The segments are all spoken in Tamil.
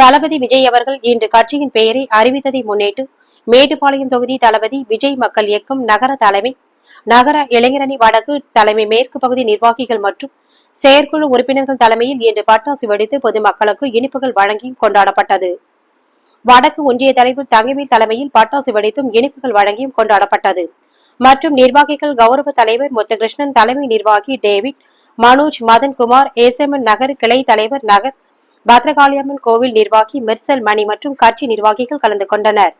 தளபதி விஜய் அவர்கள் இன்று கட்சியின் பெயரை அறிவித்ததை முன்னிட்டு மேட்டுப்பாளையம் தொகுதி தளபதி விஜய் மக்கள் இயக்கம் நகர தலைமை நகர இளைஞரணி வடக்கு தலைமை மேற்கு பகுதி நிர்வாகிகள் மற்றும் செயற்குழு உறுப்பினர்கள் தலைமையில் இன்று பட்டாசு வெடித்து பொதுமக்களுக்கு இனிப்புகள் வழங்கி கொண்டாடப்பட்டது. வடக்கு ஒன்றிய தலைவர் தங்கவேல் தலைமையில் பட்டாசு வெடித்தும் இனிப்புகள் வழங்கியும் கொண்டாடப்பட்டது. மற்றும் நிர்வாகிகள் கௌரவ தலைவர் முத்தகிருஷ்ணன் தலைமை நிர்வாகி டேவிட் மனோஜ் மதன்குமார் ஏசமன் நகர் கிளை தலைவர் நகர் பத்ரகாளியம்மன் கோவில் நிர்வாகி மெர்சல் மணி மற்றும் கட்சி நிர்வாகிகள் கலந்து கொண்டனர்.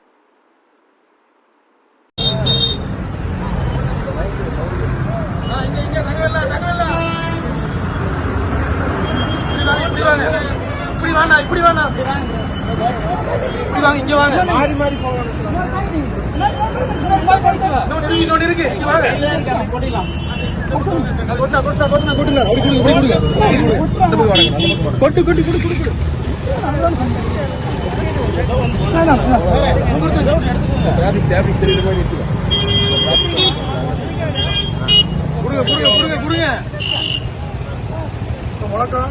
இப்படி வாங்க இப்படி வாங்க இப்படி வாங்க இங்க வாங்க மாறி மாறி இன்னொன்னு இருக்கு இங்க வாங்க. கொட்டு கொட்டு கொடு கொடு அப்படி கொடுங்க அப்படி கொடுங்க அந்த பக்கம் வாங்க. கொட்டு கொட்டு கொட்டு கொட்டு கொட்டு டிராபிக் டிராபிக் தெரியுற மாதிரி இருக்கு கொடுங்க கொடுங்க கொடுங்க கொடுங்க வணக்கம்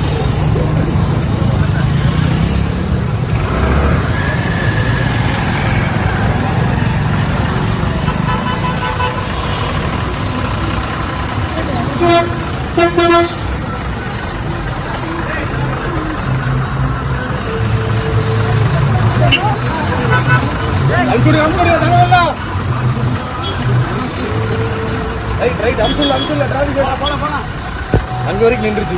அனுப்பிடு அனுப்பிடு தகவல்ல ரைட் ரைட் அனுப்பிடல அனுப்பிடல டிராபிக் போலாம் போலாம். அங்க வரைக்கும் நின்றுச்சு